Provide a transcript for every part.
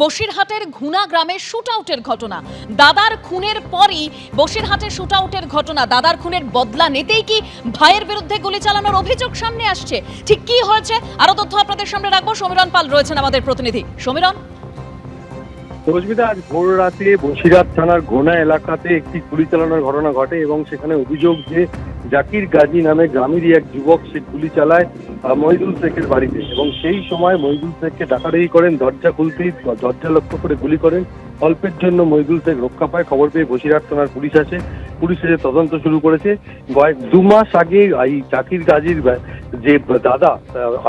বসিরহাটের ঘুনা গ্রামে শুট আউটের ঘটনা। দাদার খুনের পরই বসিরহাটে শুট আউটের ঘটনা। দাদার খুনের বদলা নিতেই কি ভাইয়ের বিরুদ্ধে গুলি চালানোর অভিযোগ সামনে আসছে? ঠিক কি হয়েছে? আরও তথ্য আপনাদের সামনে রাখব। সমীরণ পাল রয়েছেন আমাদের প্রতিনিধি। সমীরণ? রশ্মিতা আজ ভোর রাতে বসিরহাট থানার গোনা এলাকাতে একটি গুলি চালানোর ঘটনা ঘটে এবং সেখানে অভিযোগ যে জাকির গাজী নামে গ্রামেরই এক যুবক সে গুলি চালায় মহিদুল শেখের বাড়িতে। এবং সেই সময় মহিদুল শেখকে ডাকাডাকি করেন, দরজা খুলতেই দরজা লক্ষ্য করে গুলি করেন। অল্পের জন্য মহিদুল শেখ রক্ষা পায়। খবর পেয়ে বসিরহাট থানার পুলিশ আসে। পুলিশ এসে তদন্ত শুরু করেছে। কয়েক দু মাস আগে এই জাকির গাজীর যে দাদা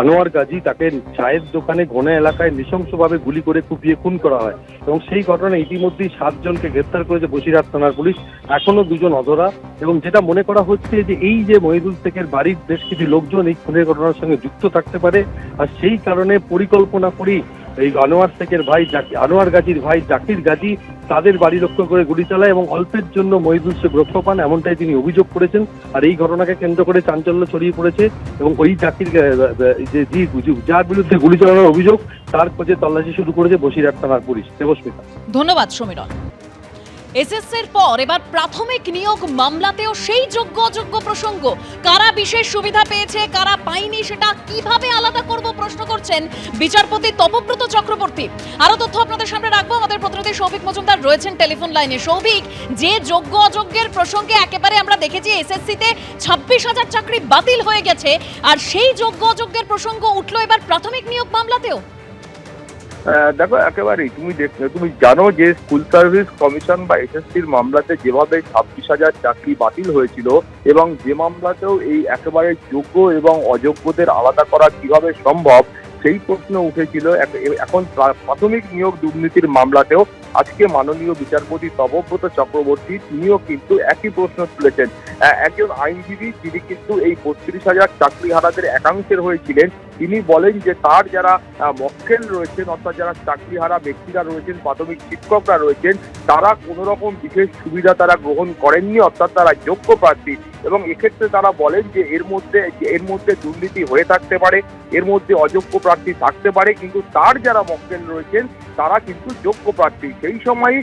আনোয়ার গাজী তাকে চায়ের দোকানে ঘোনা এলাকায় নৃশংসভাবে গুলি করে কুপিয়ে খুন করা হয় এবং সেই ঘটনায় ইতিমধ্যেই সাতজনকে গ্রেপ্তার করেছে বসিরহাট থানার পুলিশ। এখনও দুজন অধরা এবং যেটা মনে করা হচ্ছে যে এই যে মহিদুল শেখের বাড়ির বেশ কিছু লোকজন এই খুনের ঘটনার সঙ্গে যুক্ত থাকতে পারে, আর সেই কারণে পরিকল্পনা করেই এই আনোয়ার শেখের ভাই আনোয়ার গাজীর ভাই জাকির গাজী তাদের বাড়ি লক্ষ্য করে গুলি চালায় এবং অল্পের জন্য মহিদুল শেখ রক্ষা পান, এমনটাই তিনি অভিযোগ করেছেন। আর এই ঘটনাকে কেন্দ্র করে চাঞ্চল্য ছড়িয়ে পড়েছে এবং ওই জাকির যে- যার বিরুদ্ধে গুলি চালানোর অভিযোগ, তার খোঁজে তল্লাশি শুরু করেছে বসিরহাট থানার পুলিশ। দেবস্মিতা। ধন্যবাদ সমীরণ। এসএসসির পর এবার প্রাথমিক নিয়োগ মামলাতেও সেই যোগ্য অযোগ্য প্রসঙ্গ। কারা বিশেষ সুবিধা পেয়েছে, কারা পায়নি সেটা কীভাবে আলাদা করব প্রশ্ন করছেন বিচারপতি তপব্রত চক্রবর্তী। আরও তথ্য আপনাদের সামনে রাখব। আমাদের প্রতিনিধি সৌভিক মজুমদার রয়েছেন টেলিফোন লাইনে। সৌভিক, যে যোগ্য অযোগ্যের প্রসঙ্গে একেবারে আমরা দেখেছি এসএসসিতে ছাব্বিশ হাজার চাকরি বাতিল হয়ে গেছে, আর সেই যোগ্য অযোগ্যের প্রসঙ্গ উঠল এবার প্রাথমিক নিয়োগ মামলাতেও। দেখো, একেবারেই। তুমি তুমি জানো যে স্কুল সার্ভিস কমিশন বা এসএসসির মামলাতে যেভাবে ছাব্বিশ হাজার চাকরি বাতিল হয়েছিল এবং যে মামলাতেও এই একেবারে যোগ্য এবং অযোগ্যদের আলাদা করা কীভাবে সম্ভব, সেই প্রশ্ন উঠেছিল। এখন প্রা- প্রাথমিক নিয়োগ দুর্নীতির মামলাতেও আজকে মাননীয় বিচারপতি তপব্রত চক্রবর্তী, তিনিও কিন্তু একই প্রশ্ন তুলেছেন। একজন আইনজীবী যিনি কিন্তু এই বত্রিশ হাজার চাকরিহারাদের একাংশের হয়েছিলেন। তিনি বলেন যে তার যারা মক্কেল রয়েছেন, অর্থাৎ যারা চাকরিহারা ব্যক্তিরা রয়েছেন, প্রাথমিক শিক্ষকরা রয়েছেন, তারা কোনো রকম বিশেষ সুবিধা তারা গ্রহণ করেননি, অর্থাৎ তারা যোগ্য প্রার্থী। এবং এক্ষেত্রে তারা বলেন যে এর মধ্যে এর মধ্যে দুর্নীতি হয়ে থাকতে পারে, এর মধ্যে অযোগ্য প্রার্থী থাকতে পারে, কিন্তু তার যারা মক্কেল রয়েছেন, তারা কিন্তু যোগ্য প্রার্থী। সেই সময়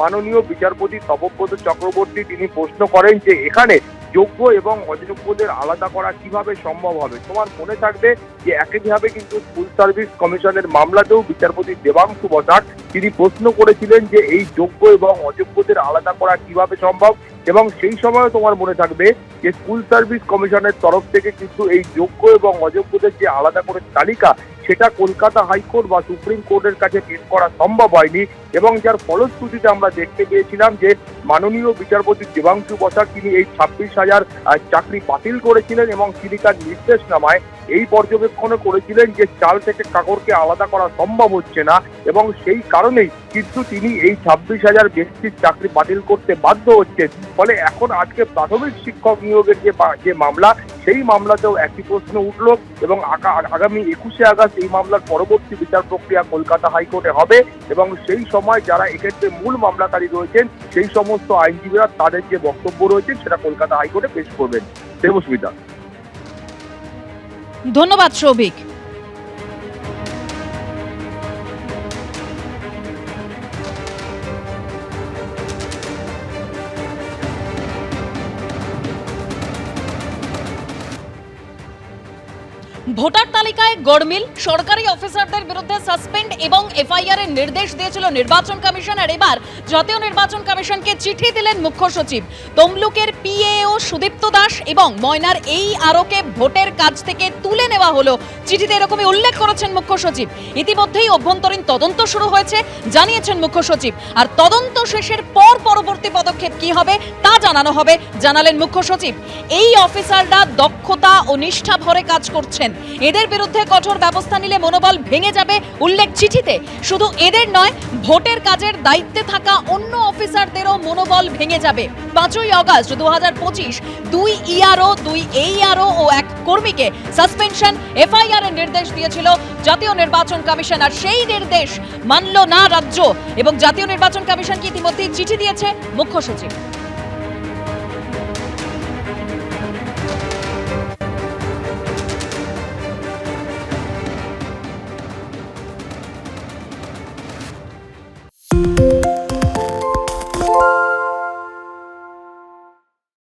মাননীয় বিচারপতি তপব্রত চক্রবর্তী তিনি প্রশ্ন করেন যে এখানে যোগ্য এবং অযোগ্যদের আলাদা করা কীভাবে সম্ভব হবে? তোমার মনে থাকবে যে একইভাবে কিন্তু স্কুল সার্ভিস কমিশনের মামলাতেও বিচারপতি দেবাংশু বসাক তিনি প্রশ্ন করেছিলেন যে এই যোগ্য এবং অযোগ্যদের আলাদা করা কীভাবে সম্ভব? এবং সেই সময়ও তোমার মনে থাকবে যে স্কুল সার্ভিস কমিশনের তরফ থেকে কিন্তু এই যোগ্য এবং অযোগ্যদের যে আলাদা করে তালিকা সেটা কলকাতা হাইকোর্ট বা সুপ্রিম কোর্টের কাছে পেশ করা সম্ভব হয়নি এবং যার ফলশ্রুতিতে আমরা দেখতে পেয়েছিলাম যে মাননীয় বিচারপতি দেবাংশু বসাক তিনি এই ছাব্বিশ হাজার চাকরি বাতিল করেছিলেন এবং তিনি তার নির্দেশনামায় এই পর্যবেক্ষণও করেছিলেন যে চাল থেকে কাকরকে আলাদা করা সম্ভব হচ্ছে না এবং সেই কারণেই কিন্তু তিনি এই ছাব্বিশ হাজার ব্যক্তির চাকরি বাতিল করতে বাধ্য হচ্ছেন। ফলে এখন আজকে প্রাথমিক শিক্ষক নিয়োগের যে যে মামলা সেই মামলাতেও একই প্রশ্ন উঠল এবং আগা- আগামী একুশে আগস্ট এই মামলার পরবর্তী বিচার প্রক্রিয়া কলকাতা হাইকোর্টে হবে এবং সেই সময় যারা এক্ষেত্রে মূল মামলাকারী রয়েছেন, সেই সমস্ত আইনজীবীরা তাদের যে বক্তব্য রয়েছে সেটা কলকাতা হাইকোর্টে পেশ করবেন। দেবস্মিতা। ধন্যবাদ, সৌভিক। ভোটার তালিকায় গড়মিল। সরকারি অফিসারদের বিরুদ্ধে সাসপেন্ড এবং এফআইআর এর নির্দেশ দিয়েছিল নির্বাচন কমিশন আর এবার জাতীয় নির্বাচন কমিশনকে চিঠি দিলেন মুখ্য সচিব। তমলুকের পিএও সুদীপ্ত দাস এবং ময়নার এই আরোকে ভোটের কাজ থেকে তুলে নেওয়া হলো। চিঠিতে এরকমই উল্লেখ করেছেন মুখ্য সচিব। ইতিমধ্যেই অভ্যন্তরীণ তদন্ত শুরু হয়েছে, জানিয়েছেন মুখ্য সচিব। আর তদন্ত শেষের পর পরবর্তী পদক্ষেপ কি হবে, তা জানানো হবে, জানালেন মুখ্য সচিব। এই অফিসাররা দক্ষতা ও নিষ্ঠা ভরে কাজ করছেন। এদের বিরুদ্ধে কঠোর ব্যবস্থা নিলে মনোবল ভেঙে যাবে উল্লেখ চিঠিতে। শুধু এদের নয়, ভোটের কাজের দায়িত্বে থাকা অন্য অফিসারদেরও মনোবল ভেঙে যাবে। পাঁচই অগস্ট দু হাজার পঁচিশ, দুই ইআরও, দুই এইআরও ও এক কর্মীকে সাসপেনশন, এফআইআর এর নির্দেশ দিয়েছিল জাতীয় নির্বাচন কমিশন। আর সেই নির্দেশ মানল না রাজ্য। এবং জাতীয় নির্বাচন কমিশনকে ইতিমধ্যেই চিঠি দিয়েছে? মুখ্য সচিব।